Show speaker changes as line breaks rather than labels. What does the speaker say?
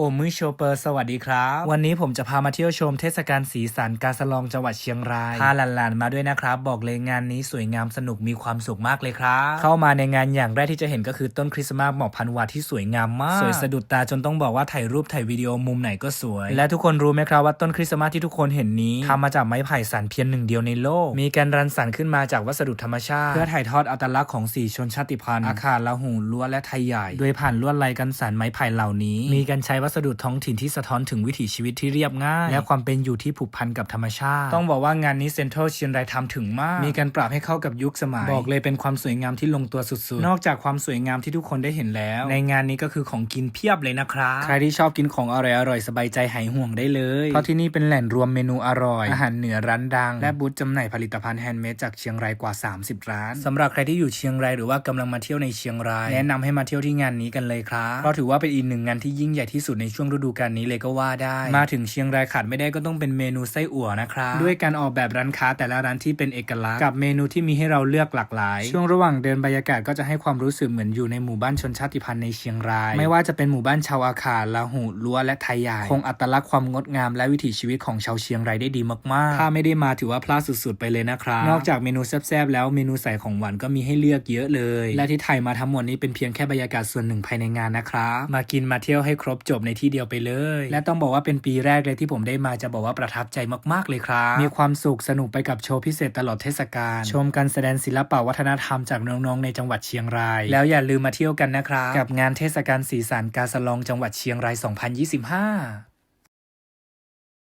โอมือโชเปอร์สวัสดีครับ วันนี้ผมจะพามาเที่ยวชมเทศกาลสีสันกาสลองจังหวัดเชียงรายพาหลานๆมาด้วยนะครับ บอกเลยงานนี้สวยงามสนุกมีความสุขมากเลยครับ เข้ามาในงานอย่างแรกที่จะเห็นก็คือต้นคริสต์มาสหมอกพันวาที่สวยงามมาก สวยสะดุดตาจนต้องบอกว่าถ่ายรูปถ่ายวิดีโอมุมไหนก็สวย และทุกคนรู้ไหมครับว่าต้นคริสต์มาสที่ทุกคนเห็นนี้ทำมาจากไม้ไผ่สันเพียงหนึ่งเดียวในโลก มีการรันสรรค์ขึ้นมาจากวัสดุธรรมชาติ เพื่อถ่ายทอดอัตลักษณ์ของสี่ชนชาติพันธุ์อาคาละหูล้วนและไทยใหญ่ โดยผ่านลวดลายกันสานไม้ไผ่เหล่านี้ มีการใช้วัสดุท้องถิ่นที่สะท้อนถึงวิถีชีวิตที่เรียบง่าย และความเป็นอยู่ที่ผูกพันกับธรรมชาติ ต้องบอกว่างานนี้เซ็นทรัลเชียงรายทำถึงมาก มีการปรับให้เข้ากับยุคสมัย บอกเลยเป็นความสวยงามที่ลงตัวสุดๆ นอกจากความสวยงามที่ทุกคนได้เห็นแล้ว ในงานนี้ก็คือของกินเพียบเลยนะครับใครที่ชอบกินของอร่อยๆสบายใจหายห่วงได้เลยเพราะที่นี่เป็นแหล่งรวมเมนูอร่อยอาหารเหนือร้านดัง และบูธจำหน่ายผลิตภัณฑ์แฮนด์เมดจากเชียงรายกว่า 30 ร้านสำหรับใครที่อยู่เชียงรายหรือว่ากำลังมาเที่ยวในเชียงราย แนะนำให้มาเที่ยวที่งานนี้กันเลยครับเพราะถือว่าเป็นอีกหนึ่งงานที่ยิ่งใหญ่ที่สุดในช่วงฤดูกาลนี้เลยก็ว่าได้ มาถึงเชียงรายขาดไม่ได้ก็ต้องเป็นเมนูไส้อั่วนะครับด้วยการออกแบบร้านค้าแต่ละร้านที่เป็นเอกลักษณ์กับเมนูที่มีให้เราเลือกหลากหลาย ช่วงระหว่างเดินบรรยากาศก็จะให้ความรู้สึกเหมือนอยู่ในหมู่บ้านชนชาติพันธุ์ในเชียงราย ไม่ว่าจะเป็นหมู่บ้านชาวอาคาลาหูลัวและไทยใหญ่คงอัตลักษณ์ความงดงามและวิถีชีวิตของชาวเชียงรายได้ดีมากๆ ถ้าไม่ได้มาถือว่าพลาดสุดๆไปเลยนะครับ นอกจากเมนูแซ่บๆแล้วเมนูใส่ของหวานก็มีให้เลือกเยอะเลย และที่ไทยมาทั้งหมดนี้เป็นเพียงแค่บรรยากาศส่วนหนึ่งภายในงานนะครับมากินมาเที่ยวให้ครบจบในที่เดียวไปเลย และต้องบอกว่าเป็นปีแรกเลยที่ผมได้มาจะบอกว่าประทับใจมากๆเลยครับ มีความสุขสนุกไปกับโชว์พิเศษตลอดเทศกาล ชมการแสดงศิลปะวัฒนธรรมจากน้องๆในจังหวัดเชียงราย แล้วอย่าลืมมาเที่ยวกันนะครับ กับงานเทศกาลสีสันกาสลองจังหวัดเชียงราย 2025